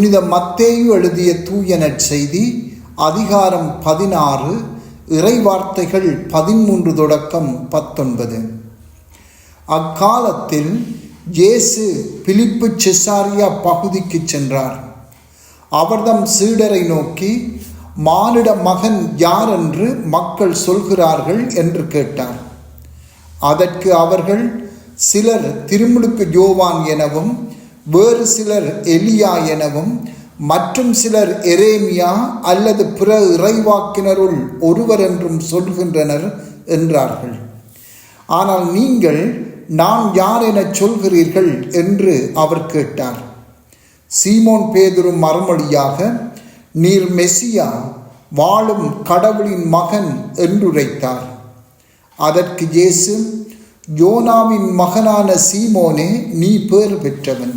புனித மத்தேயு எழுதிய தூய நற்செய்தி அதிகாரம் பதினாறு இறைவார்த்தைகள் பதிமூன்று தொடக்கம் பத்தொன்பது. அக்காலத்தில் இயேசு பிலிப்பு செசாரியா பகுதிக்கு சென்றார். அவர்தம் சீடரை நோக்கி மானிட மகன் யார் என்று மக்கள் சொல்கிறார்கள்? என்று கேட்டார். அதற்கு அவர்கள் சிலர் திருமுழுக்கு ஜோவான் எனவும் வேறு சிலர் எலியா எனவும் மற்றும் சிலர் எரேமியா அல்லது பிற இறைவாக்கினருள் ஒருவர் என்றும் சொல்கின்றனர் என்றார்கள். ஆனால் நீங்கள் நான் யார் எனச் சொல்கிறீர்கள்? என்று அவர் கேட்டார். சீமோன் பேதுரும் மறுமொழியாக நீர் மெசியா வாழும் கடவுளின் மகன் என்றுரைத்தார். அதற்கு இயேசு யோனாவின் மகனான சீமோனே நீ பேர் பெற்றவன்.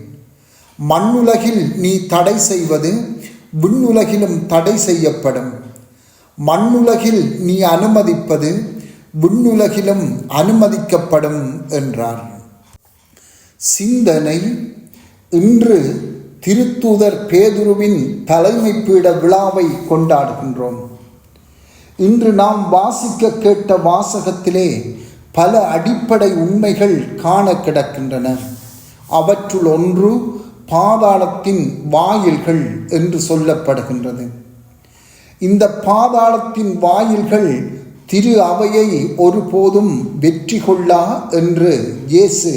மண்ணுலகில் நீ தடை செய்வது விண்ணுலகிலும் தடை செய்யப்படும். மண்ணுலகில் நீ அனுமதிப்பது விண்ணுலகிலும் அனுமதிக்கப்படும் என்றார். சிந்தனை இன்று திருத்தூதர் பேதுருவின் தலைமை பீட விழாவை கொண்டாடுகின்றோம். இன்று நாம் வாசிக்க கேட்ட வாசகத்திலே பல அடிப்படை உண்மைகள் காண கிடக்கின்றன. அவற்றுள் ஒன்று பாதாளத்தின் வாயில்கள் என்று சொல்லப்படுகின்றது. இந்த பாதாளத்தின் வாயில்கள் திரு அவையை ஒருபோதும் வெற்றி கொள்ளா என்று இயேசு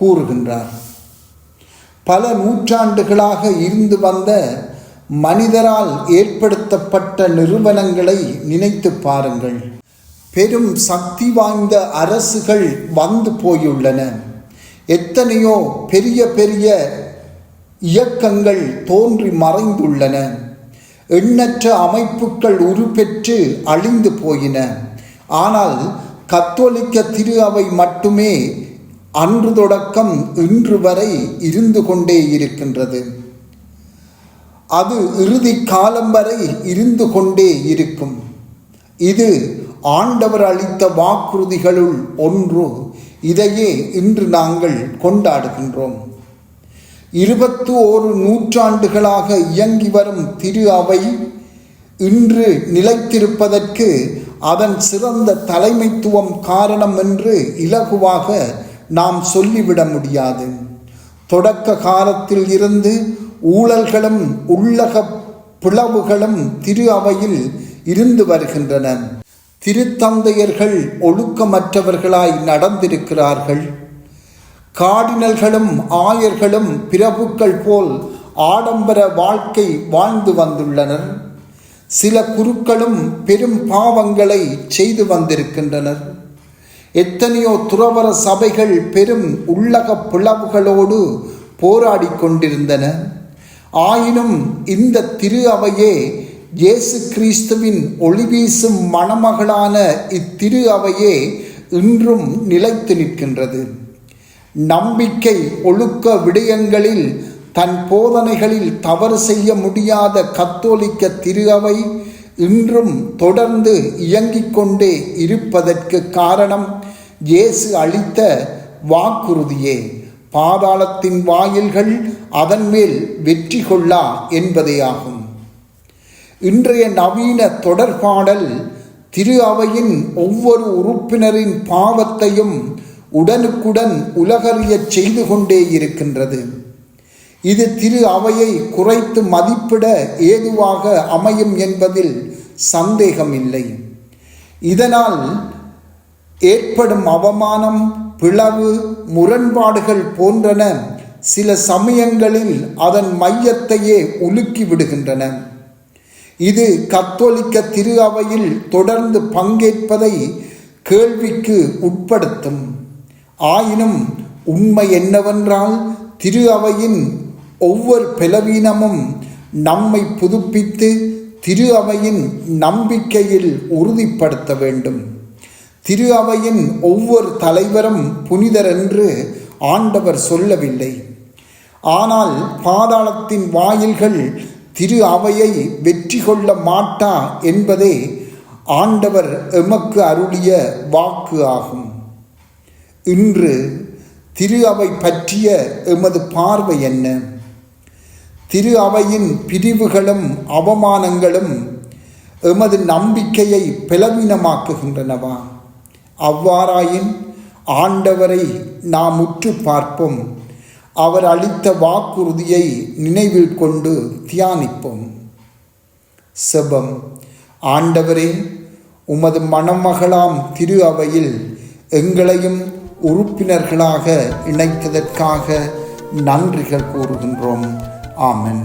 கூறுகின்றார். பல நூற்றாண்டுகளாக இருந்து வந்த மனிதரால் ஏற்படுத்தப்பட்ட நிறுவனங்களை நினைத்து பாருங்கள். பெரும் சக்தி வாய்ந்த அரசுகள் வந்து போயுள்ளன. எத்தனையோ பெரிய பெரிய இயக்கங்கள் தோன்றி மறைந்துள்ளன. எண்ணற்ற அமைப்புகள் உருப்பெற்று அழிந்து போயின. ஆனால் கத்தோலிக்க திரு அவை மட்டுமே அன்று தொடக்கம் இன்று வரை இருந்து கொண்டே இருக்கின்றது. அது இறுதி காலம் வரை இருந்து கொண்டே இருக்கும். இது ஆண்டவர் அளித்த வாக்குறுதிகளுள் ஒன்று. இதையே இன்று நாங்கள் கொண்டாடுகின்றோம். இருபத்து ஓரு நூற்றாண்டுகளாக இயங்கி வரும் திரு அவை இன்று நிலைத்திருப்பதற்கு அதன் சிறந்த தலைமைத்துவம் காரணம் என்று இலகுவாக நாம் சொல்லிவிட முடியாது. தொடக்க காலத்தில் இருந்து ஊழல்களும் உள்ளக பிளவுகளும் திரு அவையில் இருந்து வருகின்றன. திருத்தந்தையர்கள் ஒழுக்கமற்றவர்களாய் நடந்திருக்கிறார்கள். காடினல்களும் ஆயர்களும் பிரபுக்கள் போல் ஆடம்பர வாழ்க்கை வாழ்ந்து வந்துள்ளனர். சில குருக்களும் பெரும் பாவங்களை செய்து வந்திருக்கின்றனர். எத்தனையோ துறவர சபைகள் பெரும் உள்ளக பிளவுகளோடு போராடி கொண்டிருந்தன. ஆயினும் இந்த திரு அவையே இயேசு கிறிஸ்துவின் ஒளிவீசும் மணமகளான இத்திரு அவையே இன்றும் நிலைத்து நிற்கின்றது. நம்பிக்கை ஒழுக்க விடயங்களில் தன் போதனைகளில் தவறு செய்ய முடியாத கத்தோலிக்க திரு அவை இன்றும் தொடர்ந்து இயங்கிக் கொண்டே இருப்பதற்கு காரணம் இயேசு அளித்த வாக்குறுதியே. பாதாளத்தின் வாயில்கள் அதன் மேல் வெற்றி கொள்ளா என்பதேயாகும். இன்றைய நவீன தொடர்பாடல் திரு அவையின் ஒவ்வொரு உறுப்பினரின் பாவத்தையும் உடனுக்குடன் உலகறியச் செய்து கொண்டே இருக்கின்றது. இது திரு அவையை குறைத்து மதிப்பிட ஏதுவாக அமையும் என்பதில் சந்தேகமில்லை. இதனால் ஏற்படும் அவமானம் பிளவு முரண்பாடுகள் போன்றன சில சமயங்களில் அதன் மையத்தையே உலுக்கி விடுகின்றன. இது கத்தோலிக்க திரு அவையில் தொடர்ந்து பங்கேற்பதை கேள்விக்கு உட்படுத்தும். ஆயினும் உண்மை என்னவென்றால் திரு அவையின் ஒவ்வொரு பிளவீனமும் நம்மை புதுப்பித்து திரு அவையின் நம்பிக்கையில் உறுதிப்படுத்த வேண்டும். திரு அவையின் ஒவ்வொரு தலைவரும் புனிதர் என்று ஆண்டவர் சொல்லவில்லை. ஆனால் பாதாளத்தின் வாயில்கள் திரு அவையை வெற்றி கொள்ள மாட்டா என்பதே ஆண்டவர் எமக்கு அருளிய வாக்கு ஆகும். இன்று திரு அவை பற்றிய எமது பார்வை என்ன? திரு அவையின் பிரிவுகளும் அவமானங்களும் எமது நம்பிக்கையை பலவீனமாக்குகின்றனவா அவ்வாறாயின் ஆண்டவரை நாம் உற்று பார்ப்போம். அவர் அளித்த வாக்குறுதியை நினைவில் கொண்டு தியானிப்போம். செபம். ஆண்டவரே உமது மணமகளாம் திரு அவையில் எங்களையும் உறுப்பினர்களாக இணைத்ததற்காக நன்றிகள் கூறுகின்றோம். ஆமன்.